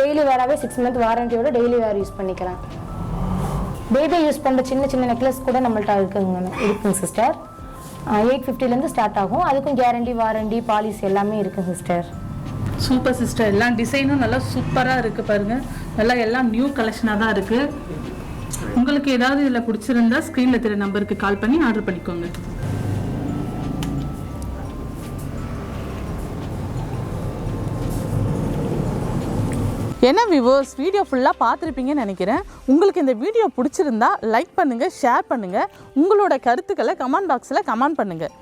டெய்லி வேறாவே சிக்ஸ் மந்த் வாரண்டியோட டெய்லி வேர் யூஸ் பண்ணிக்கலாம். பேபி யூஸ் பண்ணுற சின்ன சின்ன நெக்லஸ் கூட நம்மள்ட்ட இருக்குங்க இருக்குங்க சிஸ்டர் எயிட் ஃபிஃப்டிலேருந்து ஸ்டார்ட் ஆகும். அதுக்கும் கேரண்டி வாரண்டி பாலிசி எல்லாமே இருக்குங்க சிஸ்டர் சூப்பர் சிஸ்டர் எல்லா டிசைனும் நல்லா சூப்பராக இருக்குது பாருங்கள் நல்லா எல்லாம் நியூ கலெக்ஷனாக தான் இருக்குது உங்களுக்கு ஏதாவது இதில் பிடிச்சிருந்தா ஸ்க்ரீனில் தெரிய நம்பருக்கு கால் பண்ணி ஆர்டர் பண்ணிக்கோங்க. என்ன வியூவர்ஸ் வீடியோ ஃபுல்லாக பார்த்துருப்பீங்கன்னு நினைக்கிறேன். உங்களுக்கு இந்த வீடியோ பிடிச்சிருந்தா லைக் பண்ணுங்கள் ஷேர் பண்ணுங்கள் உங்களோட கருத்துக்களை கமெண்ட் பாக்ஸில் கமெண்ட் பண்ணுங்கள்